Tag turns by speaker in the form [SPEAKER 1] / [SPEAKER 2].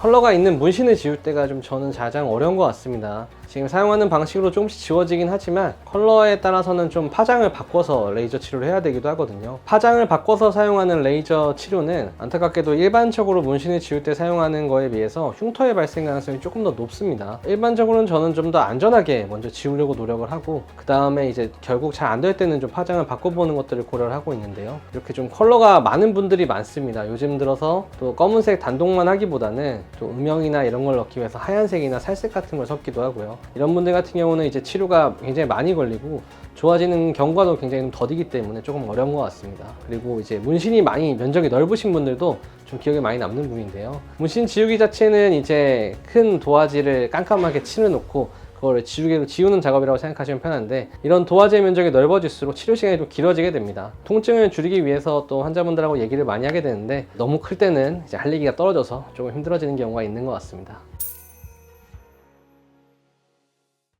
[SPEAKER 1] 컬러가 있는 문신을 지울 때가 좀 저는 가장 어려운 것 같습니다. 지금 사용하는 방식으로 조금씩 지워지긴 하지만 컬러에 따라서는 좀 파장을 바꿔서 레이저 치료를 해야 되기도 하거든요. 파장을 바꿔서 사용하는 레이저 치료는 안타깝게도 일반적으로 문신을 지울 때 사용하는 거에 비해서 흉터의 발생 가능성이 조금 더 높습니다. 일반적으로는 저는 좀 더 안전하게 먼저 지우려고 노력을 하고 그 다음에 이제 결국 잘 안 될 때는 좀 파장을 바꿔보는 것들을 고려를 하고 있는데요. 이렇게 좀 컬러가 많은 분들이 많습니다. 요즘 들어서 또 검은색 단독만 하기보다는 또 음영이나 이런 걸 넣기 위해서 하얀색이나 살색 같은 걸 섞기도 하고요. 이런 분들 같은 경우는 이제 치료가 굉장히 많이 걸리고 좋아지는 경과도 굉장히 좀 더디기 때문에 조금 어려운 것 같습니다. 그리고 이제 문신이 많이 면적이 넓으신 분들도 좀 기억에 많이 남는 부위인데요. 문신 지우기 자체는 이제 큰 도화지를 깜깜하게 칠해놓고 그거를 지우개로 지우는 작업이라고 생각하시면 편한데 이런 도화지의 면적이 넓어질수록 치료 시간이 좀 길어지게 됩니다. 통증을 줄이기 위해서 또 환자분들하고 얘기를 많이 하게 되는데 너무 클 때는 이제 할 얘기가 떨어져서 조금 힘들어지는 경우가 있는 것 같습니다.